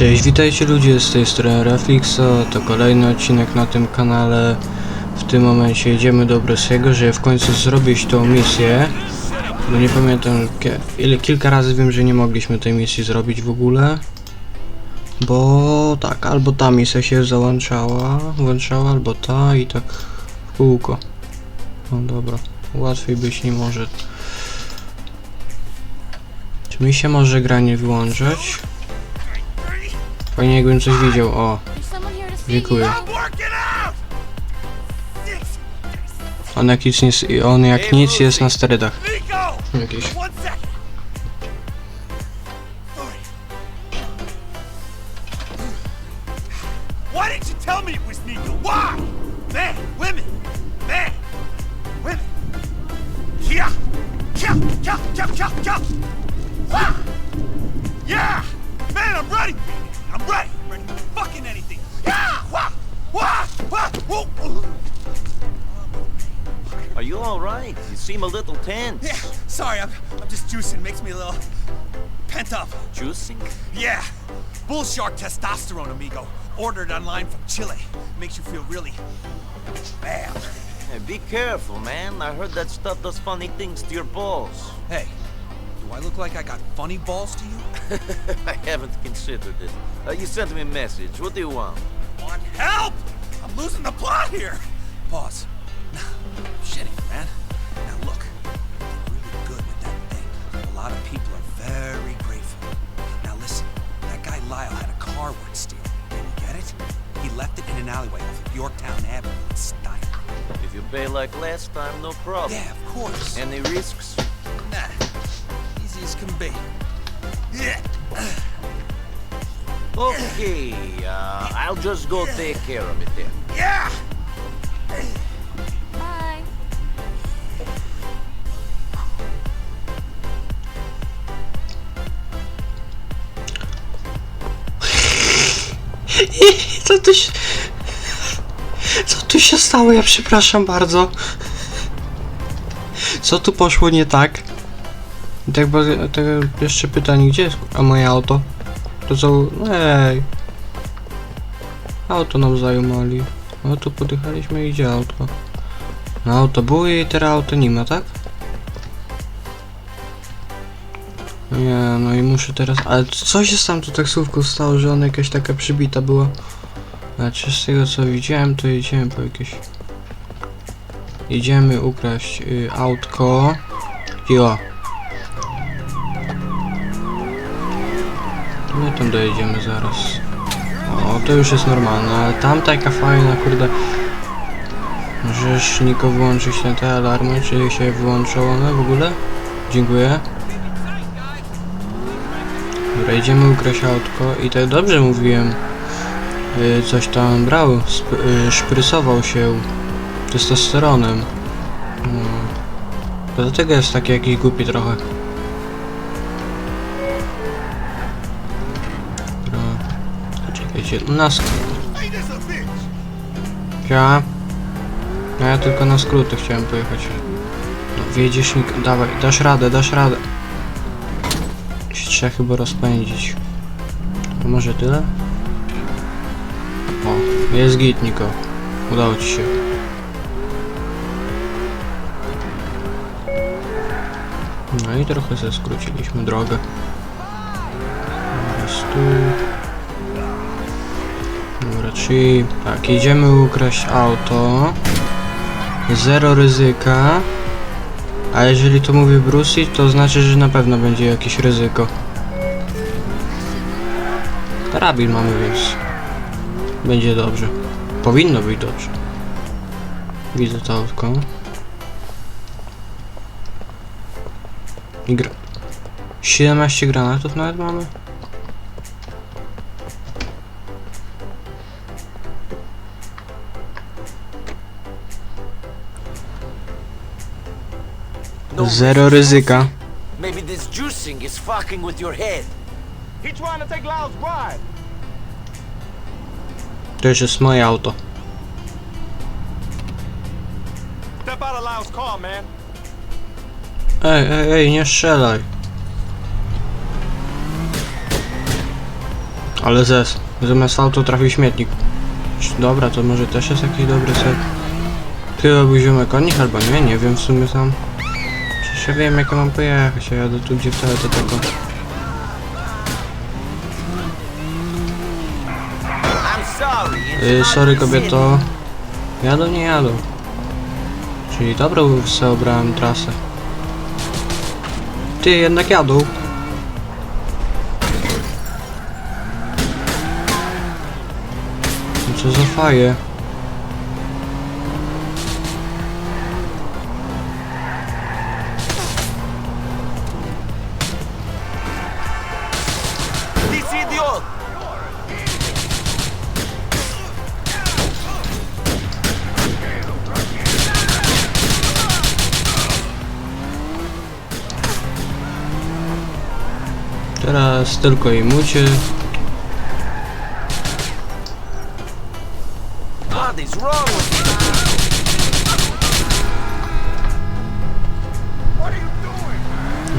Cześć, witajcie ludzie, z tej strony Rafixo, to kolejny odcinek na tym kanale. W tym momencie jedziemy do Brosiego, żeby w końcu zrobić tą misję. Bo nie pamiętam ile, kilka razy wiem, że nie mogliśmy tej misji zrobić w ogóle. Bo tak, albo ta misja się załączała, włączała, albo ta i tak w kółko. No dobra, łatwiej być nie może. Czy mi się może gra nie wyłączać? Fajnie jakbym coś widział, o, dziękuję. On jak nic, nie, on jak nic jest na sterydach. Yeah. Ah! Yeah, man, I'm ready. I'm ready. I'm ready for fucking anything. Yeah, wah, wah, wah, whoa. Are you all right? You seem a little tense. Yeah, sorry, I'm, I'm just juicing. Makes me a little pent up. Juicing? Yeah, bull shark testosterone, amigo. Ordered online from Chile. Makes you feel really bad. Hey, be careful, man. I heard that stuff does funny things to your balls. Hey, do I look like I got funny balls to you? I haven't considered it. Uh, you sent me a message. What do you want? Want help? I'm losing the plot here. Pause. Shitty, man. Now look, you're really good with that thing. A lot of people are very grateful. Now listen, that guy Lyle had a car worth stealing. You get it? He left it in an alleyway off of Yorktown Avenue in Stein. If you pay like last time, no problem. Yeah, of course. Any risks? Nah, easy as can be. Okay, uh, I'll just go take care of it then. Yeah. Bye. Co tu się... Co tu się stało? Ja przepraszam bardzo. Co tu poszło nie tak? I tak, bardzo- tak jeszcze pytanie, gdzie jest a moje auto? To co... Ej. Auto nam zajumali. No tu podjechaliśmy i gdzie auto? No auto było i teraz auto nie ma, tak? Nie, no i muszę teraz... Ale co się z tamtą taksówką stało, że ona jakaś taka przybita była? Znaczy z tego co widziałem, to jedziemy po jakieś... Jedziemy ukraść y, autko. Tam dojedziemy zaraz. O, to już jest normalne, ale tam taka fajna, kurde... Możesz Niko włączyć na te alarmy, czy się wyłączą one w ogóle? Dziękuję. Dobra, idziemy ukraść autko i tak dobrze mówiłem. Y, coś tam brał, sp- y, szprysował się testosteronem. No. Dlatego jest taki jakiś głupi trochę. 17. Ja. No ja tylko na skróty chciałem pojechać. No, wjedziesz, dawaj, dasz radę, dasz radę. Się trzeba chyba rozpędzić. A może tyle? O, jest git, Niko. Udało ci się. No i trochę zeskróciliśmy drogę. Czyli tak, jedziemy ukraść auto. Zero ryzyka. A jeżeli to mówi Bruce, to znaczy, że na pewno będzie jakieś ryzyko. Karabin mamy, więc będzie dobrze. Powinno być dobrze. Widzę to autko. I gra... 17 granatów nawet mamy? Zero ryzyka. Maybe this juicing is fucking with your head. He trying to take Lyle's bride. To już jest moje auto. Step out of Lyle's car, man. Ej, ej, ej, nie strzelaj. Ale zes. Zamiast auto trafił śmietnik. Dobra, to może też jest jakiś dobry set. Chyba był ziomek od nich, albo nie, nie wiem w sumie sam. Ja wiem jak ja mam pojechać, ja jadę tu gdzie wcale to tego. Yy, sorry the kobieto. Jadą, nie jadą. Czyli dobrą sobie obrałem trasę. Ty, jednak jadą. No co za faje. Tylko i mucie.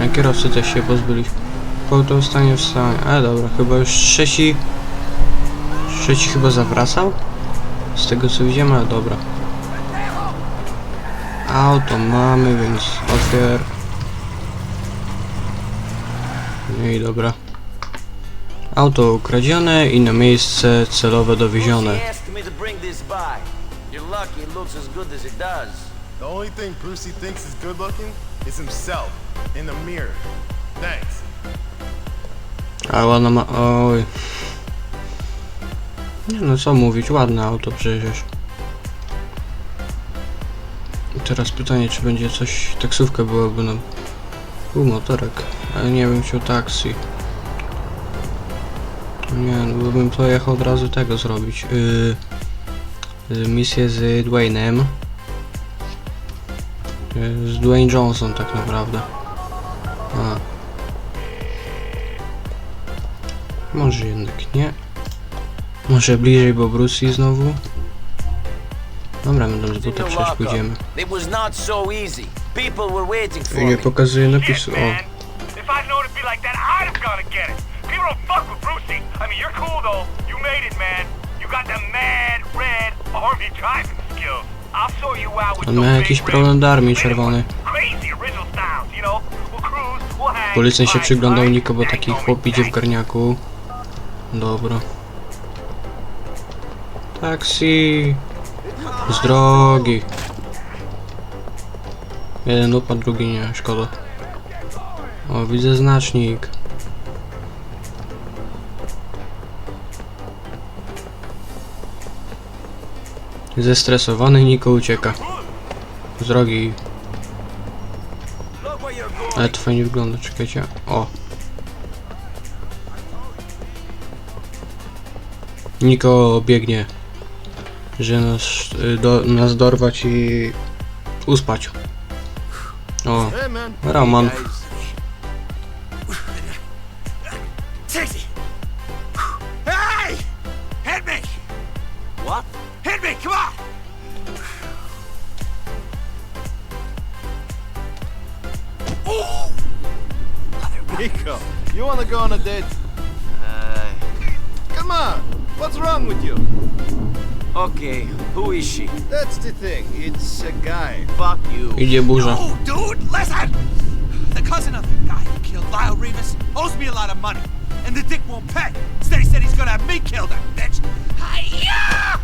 A kierowcy też się pozbyli. Po to stanie w stanie. Ale dobra, chyba już trzeci. Trzeci chyba zawracał? Z tego co widziałem, ale dobra. Auto mamy, więc ofiar. No i dobra. Auto ukradzione i na miejsce celowe dowiezione. Brucey asked me to bring this by. You're lucky it looks as good as it does. The only thing Brucey thinks is good looking is himself in the mirror. Thanks. Ale ona ma... Oj. Nie no co mówić, ładne auto przecież. I teraz pytanie, czy będzie coś... Taksówka byłaby nam... Był motorek, ale nie wiem, czy taksi. Nie, no bym pojechał od razu tego zrobić. Yy, yy, misję z Dwaynem. Yy, z Dwayne Johnson tak naprawdę. A. Może jednak nie. Może bliżej, bo Brucey znowu. Dobra, buta the przecież lockup. pójdziemy. I nie pokazuje napisu. O, Brucey. I mean, you're cool though. You made it, man. You got the mad red army driving skills. I'll show you out with on some ma big jakiś problem do armii Anyway, czerwony. Crazy original styles, you know. We'll cruise, we'll hang. Policjant się przyglądał Niko, bo taki chłop idzie w garniaku. Dobra. Taksi! Z drogi! Jeden upadł, drugi nie, szkoda. O, widzę znacznik. Zestresowany Niko ucieka. Z drogi. Ale to fajnie wygląda, czekajcie. O. Niko biegnie. Że nas, y, do, nas dorwać i uspać. O. Roman. You wanna go on a date? Uh, Come on. What's wrong with you? okay, who is she? That's the thing. It's a guy. Fuck you. Idzie burza. Oh, dude, listen! The cousin of the guy who killed Lyle Remus owes me a lot of money, and the dick won't pay. Instead, he said he's gonna have me killed, that bitch. Hi-ya!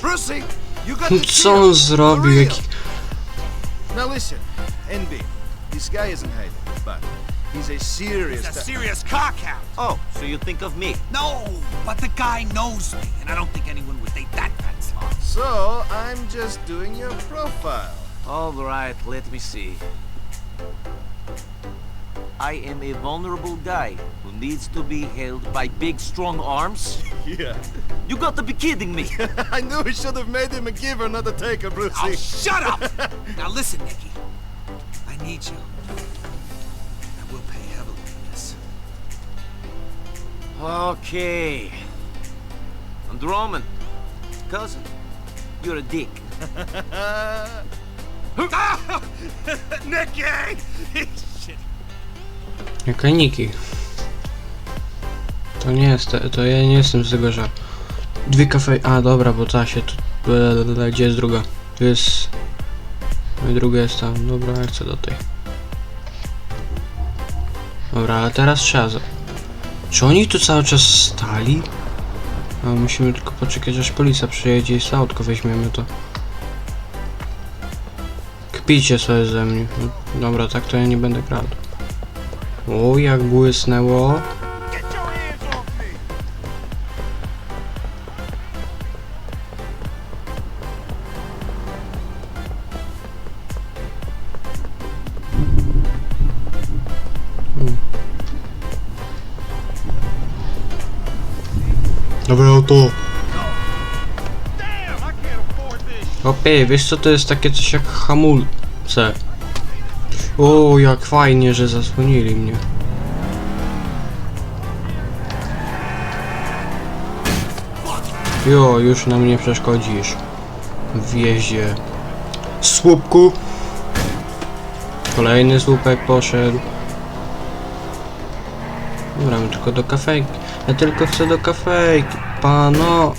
Brucey, you got to Co on zrobił? Now listen, Envy. This guy isn't hiding, but he's a serious. He's a ti- serious cockhound. Oh, so you think of me? No, but the guy knows me, and I don't think anyone would date that fat slob. so I'm just doing your profile. All right, let me see. I am a vulnerable guy who needs to be held by big, strong arms. Yeah. You got to be kidding me. I knew we should have made him a giver, not a taker, Brucey. Oh, shut up! now listen, Nicky. I need you. I will pay heavily for this. okay. And Roman, cousin, you're a dick. Nicky! Shit. Jaka Niki. To nie jest, te- to ja nie jestem z tego, że dwie kafe... A dobra, bo ta się tu... Gdzie jest druga? Tu jest... No i druga jest tam. Dobra, ja chcę do tej. Dobra, ale teraz trzeba... Za... Czy oni tu cały czas stali? A musimy tylko poczekać aż policja przyjedzie i autko weźmiemy to. Kpicie sobie ze mnie. No, Dobra, tak to ja nie będę kradł. O, jak błysnęło. Nowe auto. This. Opie, wiesz co to jest takie coś jak hamulce? O, jak fajnie, że zasłonili mnie. Jo, już nam nie przeszkodzisz. W jeździe. Słupku. Kolejny słupek poszedł. Dobra, tylko do kafejki. Ja tylko chcę do kafejki. Pano.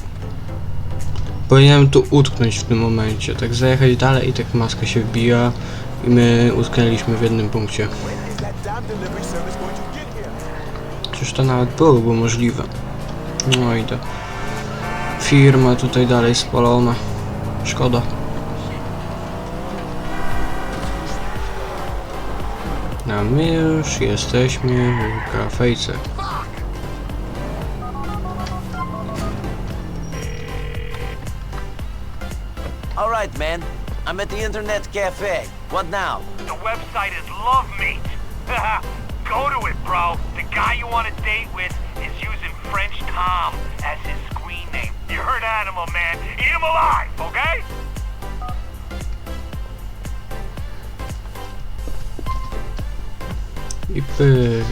Powinienem tu utknąć w tym momencie, tak zajechać dalej i tak maska się wbija i my utknęliśmy w jednym punkcie. Czyż to nawet byłoby możliwe. No i to. Firma tutaj dalej spalona. Szkoda. A my już jesteśmy w kafejce. All right, man. I'm at the internet cafe. What now? The website is Love Meat. Go to it, bro. The guy you want to date with is using French Tom as his screen name. You heard animal, man. Eat him alive, okay? I pyk.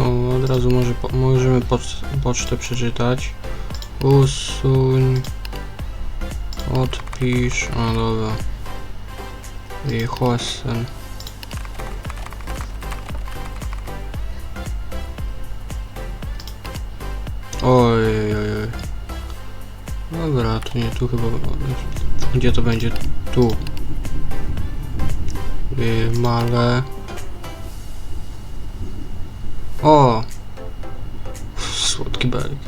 O, od razu może po, możemy poc, pocztę przeczytać. Usuń. Odpisz. A dobra. I Hosen. Oj, oj, oj. Dobra, to nie tu chyba. Gdzie to będzie? Tu. Y, Male. O! Słodki belik.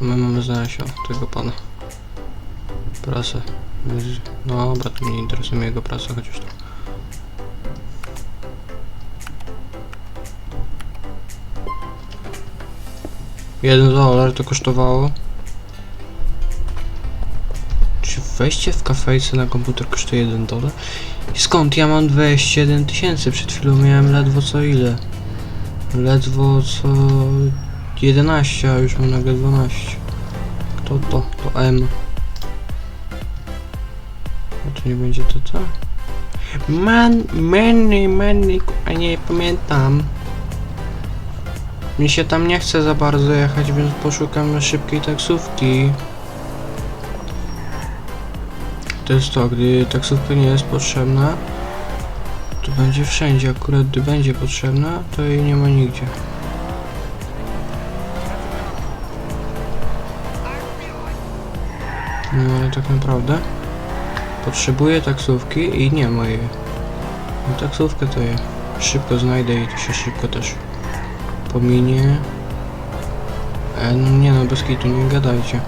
A my mamy znaleźć o, tego pana. Dobra, to mnie interesuje jego praca, chociaż to. Jeden dolar to kosztowało. Czy wejście w kafejce na komputer kosztuje 1 dolar? I skąd ja mam 21 tysięcy? Przed chwilą miałem ledwo co ile? Ledwo co 11, a już mam nagle 12. Kto to? To M. Nie będzie to co? Man, many, many, a nie pamiętam. Mi się tam nie chce za bardzo jechać, więc poszukam szybkiej taksówki. To jest to, gdy taksówka nie jest potrzebna, to będzie wszędzie, akurat gdy będzie potrzebna, to jej nie ma nigdzie. No ale tak naprawdę potrzebuję taksówki i nie ma jej. No, taksówkę to je szybko znajdę i to się szybko też pominie. E, no nie no, bez kitu, nie gadajcie.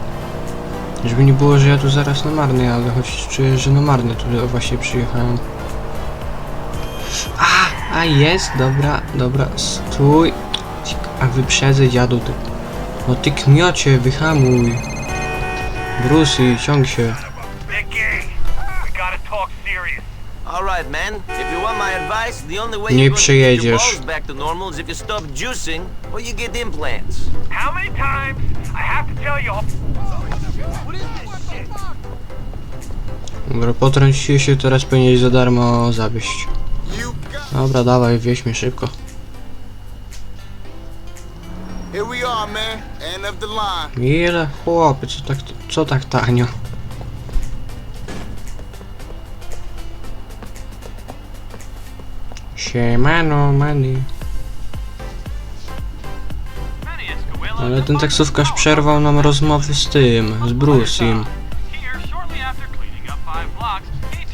Żeby nie było, że ja tu zaraz na marny, ale choć czuję, że na marny tu właśnie przyjechałem. A, a jest, dobra, dobra, stój. A wyprzedzę dziadu ty. No ty kmiocie, wyhamuj. Brucy, ciąg się. All right, man. If you want my advice, the only way Nie you're going to get your przejedziesz. balls back to normal is if you stop juicing or you get implants. How many times I have to tell you? Dobra, potrąć się, teraz powinieneś za darmo zawieść. Dobra, dawaj, wieź mnie szybko. Here we are, man. End of the line. Ile chłopy, co tak, co tak tanio? Siemano, mani. Ale ten taksówkarz przerwał nam rozmowy z tym, z Bruce'im. Here, shortly after cleaning up five blocks,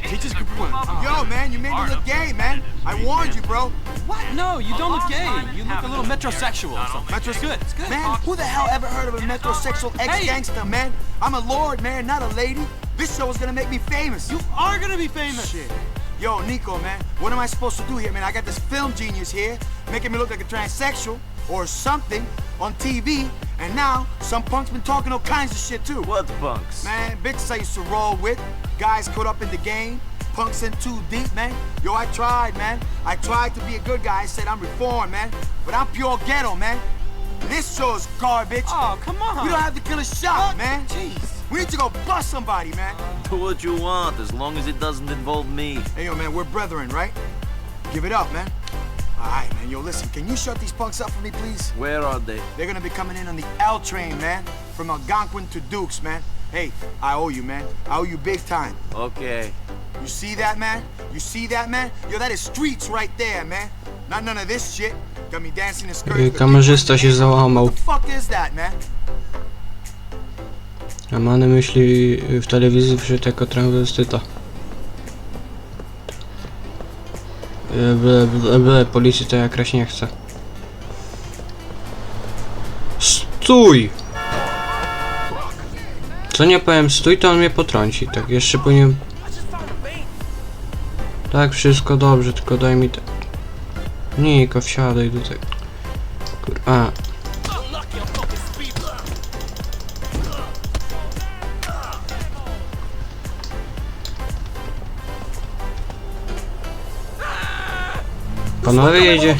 he He just takes a Yo, man, you made me look gay, man. I warned you, bro. What? No, you don't look gay. You look a little metrosexual or something. Metro- It's good. It's good. Man, who the hell ever heard of a metrosexual ex-gangster, man? I'm a lord, man, not a lady. This show is gonna make me famous. You are gonna be famous. Shit. Yo, Nico, man, what am I supposed to do here, man? I got this film genius here, making me look like a transsexual or something on TV, and now some punk's been talking all kinds of shit too. What punks? Man, bitches I used to roll with, guys caught up in the game, punks in too deep, man. Yo, I tried, man. I tried to be a good guy. I said I'm reformed, man. But I'm pure ghetto, man. This show's garbage. Oh, come on. We don't have to kill a shot, man. Jeez. We need to go bust somebody, man. Do what you want, as long as it doesn't involve me. Hey, yo, man, we're brethren, right? Give it up, man. All right, man. Yo, listen, can you shut these punks up for me, please? Where are they? They're gonna be coming in on the L train, man. From Algonquin to Dukes, man. Hey, I owe you, man. I owe you big time. Okay. You see that, man? You see that, man? Yo, that is streets right there, man. Not none of this shit. Y. Kamerzysta się załamał. A Many myśli w telewizji wszedł jako transwestyta. E, Ble, ble, ble, policji to jak nie chce. Stój! Co nie powiem stój, to on mnie potrąci. Tak, jeszcze powinien... Tak, wszystko dobrze, tylko daj mi te... Niko, wsiadaj do tego. Kur... A, Panowie jedzie.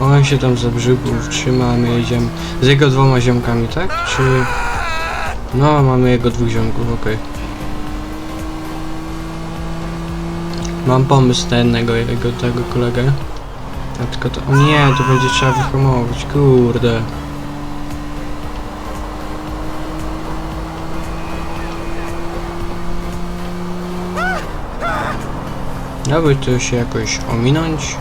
On się tam za my jedziemy. Z jego dwoma ziomkami, tak? Czy... No, mamy jego dwóch ziomków, okej. Mam pomysł na jednego jego tego kolegę. A tylko to... O nie, to będzie trzeba wyhamować, kurde. Aby to się jakoś ominąć.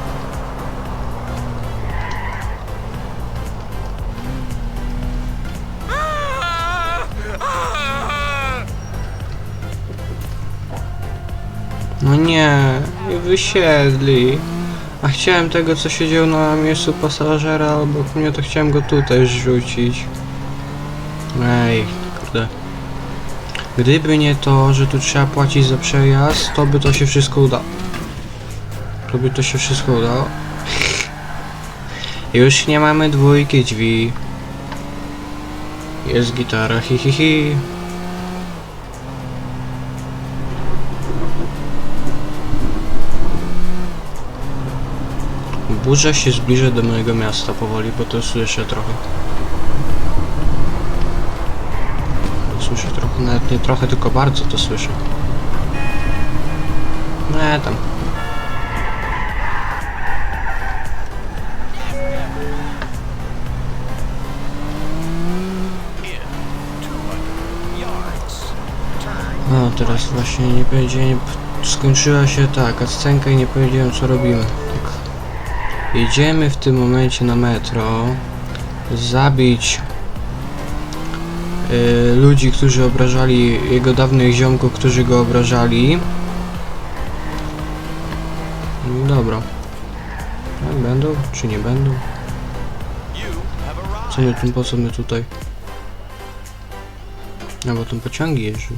No nie, nie wysiedli. A chciałem tego, co siedział na miejscu pasażera obok mnie, to chciałem go tutaj rzucić. Ej, kurde. Gdyby nie to, że tu trzeba płacić za przejazd, to by to się wszystko udało. To by to się wszystko udało. Już nie mamy dwójki drzwi. Jest gitara, hi hi hi. Burza się zbliża do mojego miasta powoli, bo to słyszę trochę. Słyszę trochę, nawet nie trochę, tylko bardzo to słyszę. Nie tam. No teraz właśnie nie powiedziałem, skończyła się tak, a scenka i nie powiedziałem co robimy. Tak. Jedziemy w tym momencie na metro, zabić y, ludzi, którzy obrażali jego dawnych ziomków, którzy go obrażali. No Dobra. Tak, będą, czy nie będą? Co my tu, po co my tutaj? No bo tam pociągi jeżdżą.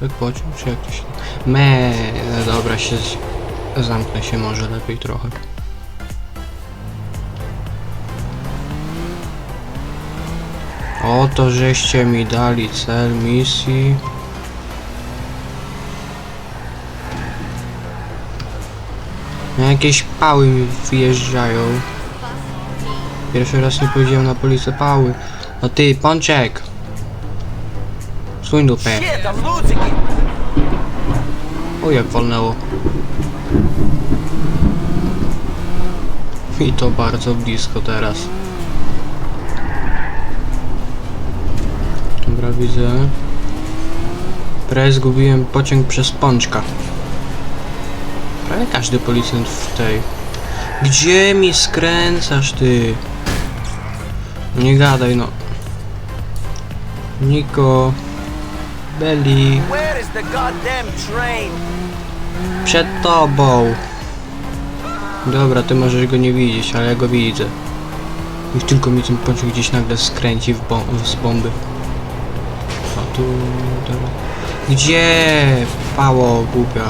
Tak pociąg, czy jak to się... Me, no dobra, się z... zamknę się może lepiej trochę. Oto żeście mi dali cel misji. No, Jakieś pały mi wyjeżdżają. Pierwszy raz nie powiedziałem na policję pały. No ty, Pączek! Suń dupę. O jak wolnęło. I to bardzo blisko teraz. Dobra, widzę. Prawie zgubiłem pociąg przez pączka. Prawie każdy policjant w tej Gdzie mi skręcasz ty? Nie gadaj no. Niko. Belly. Przed tobą. Dobra, ty możesz go nie widzieć, ale ja go widzę. Niech tylko mi ten pociąg gdzieś nagle skręci w bom z bomby. Tu... Dobra. Gdzie? Pało głupia.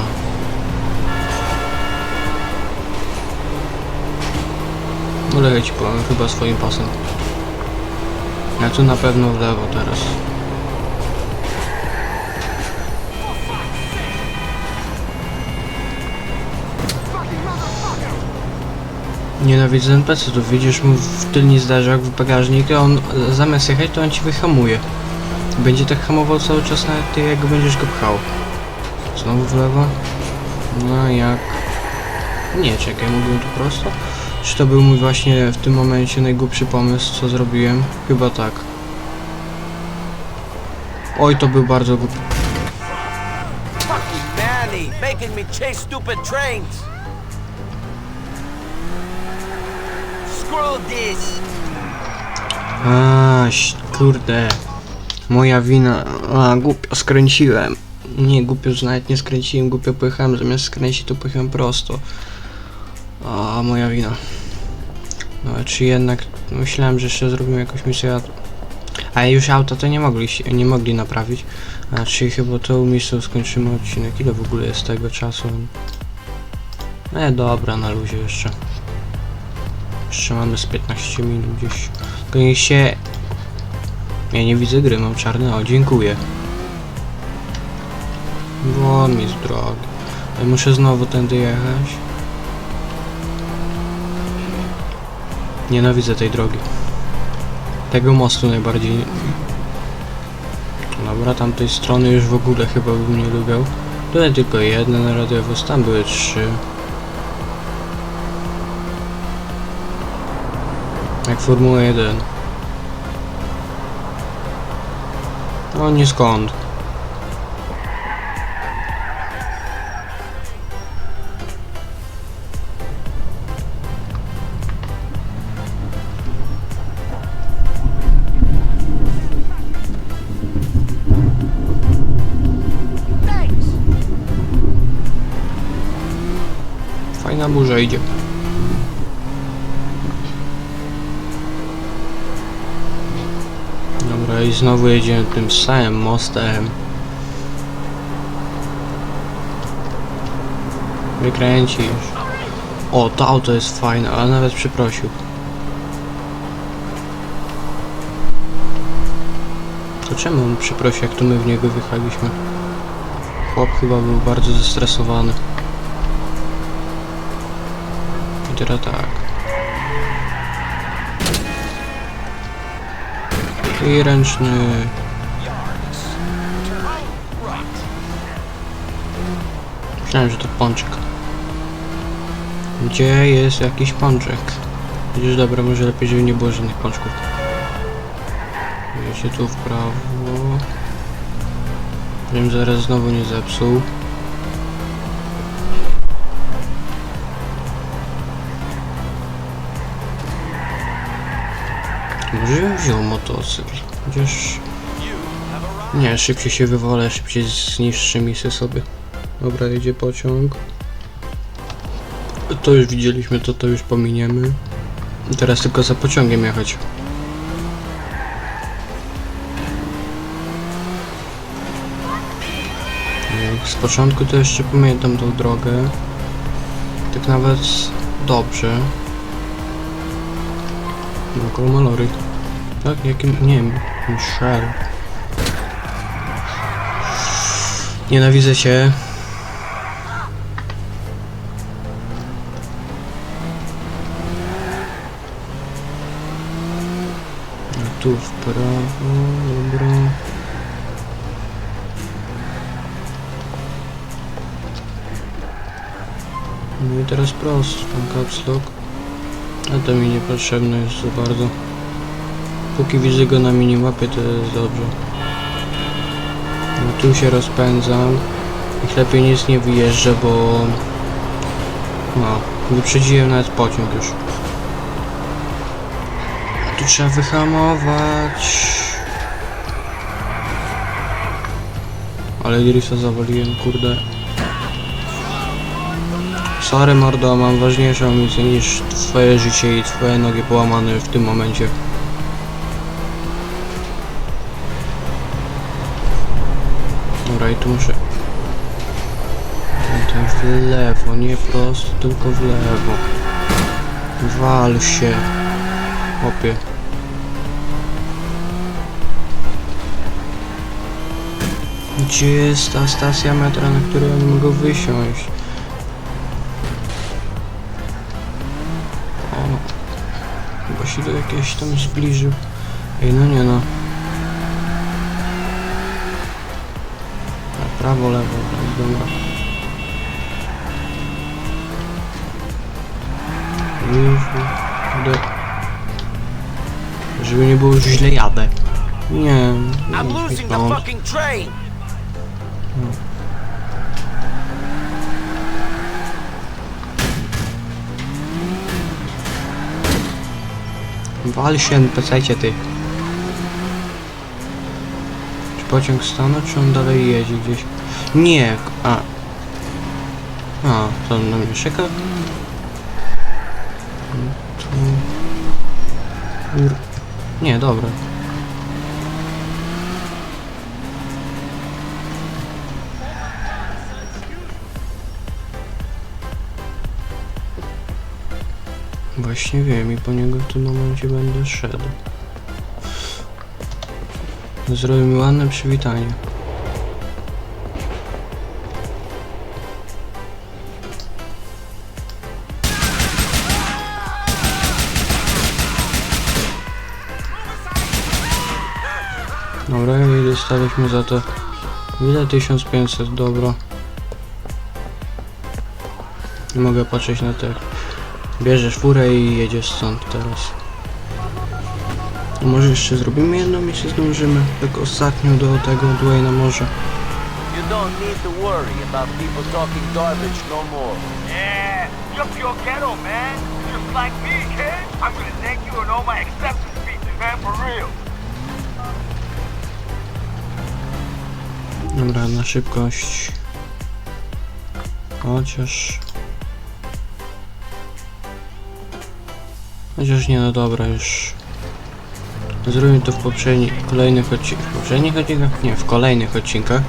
Ulegaj ci powiem chyba swoim pasem. Ja tu na pewno w lewo teraz. Nienawidzę NPC-ów, widzisz mu w tylni zderzak, w bagażnik, a on e, zamiast jechać, to on ci wyhamuje. Będzie tak hamował cały czas, nawet ty jak będziesz go pchał. Znowu w lewo? No jak? Nie, czekaj, mówiłem tu prosto? Czy to był mój właśnie w tym momencie najgłupszy pomysł, co zrobiłem? Chyba tak. Oj, to był bardzo głupi. Fucking Manny, making me chase stupid trains. Screw this. A, ś- kurde. Moja wina. A, głupio skręciłem. Nie, głupio nawet nie skręciłem, głupio pojechałem. Zamiast skręcić, to pojechałem prosto. A, moja wina. No, czy jednak myślałem, że jeszcze zrobimy jakąś misję. a- już auta to nie mogli, nie mogli naprawić. A czyli chyba to miejscu skończymy odcinek. Ile w ogóle jest tego czasu? E, dobra, na luzie jeszcze. Jeszcze mamy z 15 minut gdzieś. Tylko się... Ja nie widzę gry, mam czarny. O, dziękuję. Won mi z drogi. Muszę znowu tędy jechać. Nienawidzę tej drogi. Tego mostu najbardziej. Dobra, tamtej strony już w ogóle chyba bym nie lubiał. Tutaj tylko jeden radiowóz, tam były trzy. Jak Formuła 1. No nie skąd. Fajna burza idzie. Dobra, i znowu jedziemy tym samym mostem. Wykręcisz. O, to auto jest fajne, ale nawet przeprosił. To czemu on przeprosił, jak to my w niego wjechaliśmy? Chłop chyba był bardzo zestresowany. I teraz tak. I ręczny. Myślałem, że to pączek. Gdzie jest jakiś pączek? Widzisz, dobra, może lepiej, żeby nie było żadnych pączków. Jedzie tu w prawo. Żebym zaraz znowu nie zepsuł. Bym wziął motocykl. Chociaż... Nie, szybciej się wywolę, szybciej zniszczy misję sobie. Dobra, jedzie pociąg. To już widzieliśmy, to to już pominiemy. Teraz tylko za pociągiem jechać. Z początku to jeszcze pamiętam tą drogę. Tak nawet dobrze. Koło Malory. Tak, jakim... nie wiem, Michel. Nienawidzę cię. No tu w prawo, dobra. No i teraz prosto, tam caps lock. A to mi niepotrzebne jest za bardzo. Póki widzę go na minimapie, to jest dobrze. No tu się rozpędzam. Ich lepiej nic nie wyjeżdżę, bo... No, Wyprzedziłem nawet pociąg już. Tu trzeba wyhamować. Ale Irisa zawaliłem, kurde. Sorry mordo, mam ważniejszą misję niż twoje życie i twoje nogi połamane w tym momencie. Dobra, i tu muszę... W lewo, nie prosto, tylko w lewo. Wal się. Opie. Gdzie jest ta stacja metra, na której ja mogę wysiąść? O, chyba się do jakiegoś tam zbliżył. Ej, no nie no. Prawo, lewo, dobra. Kurde. Żeby nie było, źle jadę. Nie. I'm nie, losing the fucking train! Wal się, NPC-cie ty. Czy pociąg stanął, czy on dalej jedzie gdzieś? Nie, a. A, to na mnie czeka? Nie, dobra. Właśnie wiem i po niego w tym momencie będę szedł. Zrobił mi ładne przywitanie. Dostaliśmy za to ile? 1500, dobra. Nie mogę patrzeć na te Bierzesz furę i jedziesz stąd teraz. A może jeszcze zrobimy jedną misję, zdążymy. Jak ostatnią do tego Dwayna może. You don't need to worry about people talking garbage no more. Yeah, you're pure ghetto, man. Just like me, kid. I'm gonna thank you in all my acceptance speeches, man, for real. Dobra, na szybkość. Chociaż... Chociaż nie, no dobra, już... Zrobimy to w poprzednich, kolejnych odcinkach. W poprzednich odcinkach? Nie, w kolejnych odcinkach.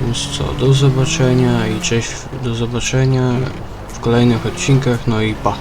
Więc co, do zobaczenia i cześć, do zobaczenia w kolejnych odcinkach, no i pa.